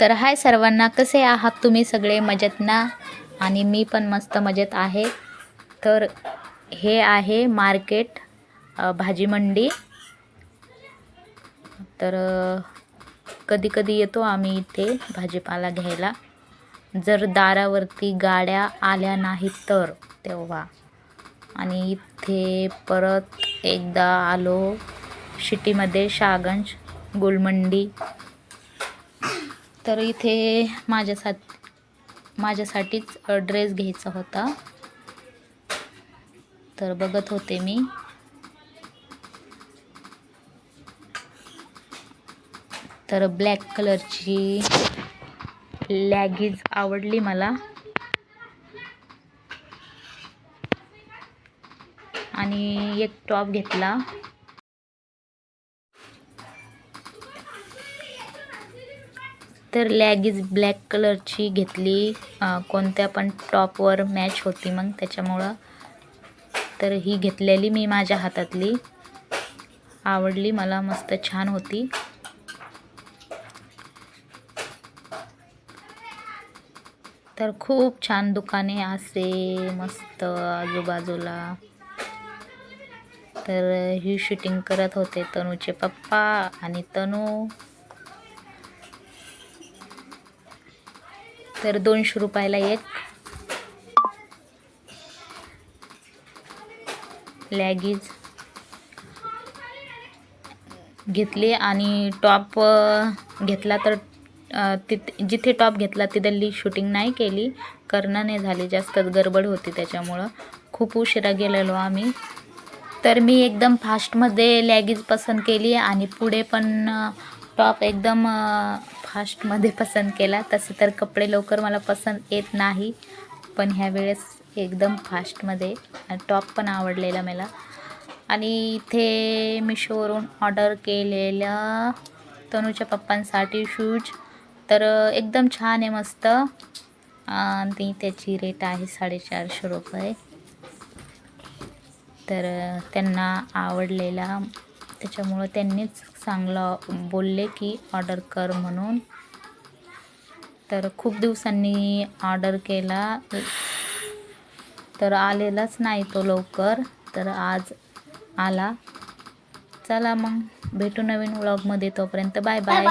तर हाय सर्वांना कसे आहात तुम्ही सगळे? मजेत ना? आणि मी पण मस्त मजेत आहे. तर हे आहे मार्केट भाजी मंडी. तर कधी कधी येतो आम्ही इथे भाजीपाला घ्यायला. जर दारावरती गाड्या आल्या नाहीत तर तेव्हा. आणि इथे परत एकदा आलो शिटीमध्ये शागंज गुलमंडी तर इथे माझ्यासा माझ्यासाठीच ड्रेस घ्यायचा होता. तर बघत होते मी. तर ब्लॅक कलरची लॅगीज आवडली मला. आणि एक टॉप घेतला. तर लॅगीज ब्लॅक कलरची घेतली. कोणत्या पण टॉपवर मॅच होती मग त्याच्यामुळं. तर ही घेतलेली मी माझ्या हातातली. आवडली मला मस्त छान होती. तर खूप छान दुकाने असे मस्त आजूबाजूला. तर ही शूटिंग करत होते तनूचे पप्पा आणि तनू. तर दोनशे रुपयाला एक. लॅगीज घेतली आणि टॉप घेतला तर तिथ तिथे जिथे टॉप घेतला तिथली शूटिंग नाही केली. करणं नाही झाली. जास्तच गडबड होती त्याच्यामुळं. खूप उशिरा गेलेलो आम्ही. तर मी एकदम फास्टमध्ये लॅगीज पसंत केली आणि पुढे पण टॉप एकदम फास्टमध्ये पसंत केला. तसे तर कपडे लवकर मला पसंत येत नाही पण ह्या वेळेस एकदम फास्टमध्ये. टॉप पण आवडलेला मला. आणि इथे मिशोवरून ऑर्डर केलेलं तनूच्या पप्पांसाठी शूज तर एकदम छान आहे मस्त. आणि त्याची रेट आहे साडेचारशे रुपये. तर त्यांना आवडलेला त्याच्यामुळं त्यांनीच चांगलं बोलले की ऑर्डर कर म्हणून. तर खूप दिवसांनी ऑर्डर केला. तर आलेलाच नाही तो लवकर. तर आज आला. चला मग भेटू नवीन व्लॉगमध्ये तोपर्यंत. Bye bye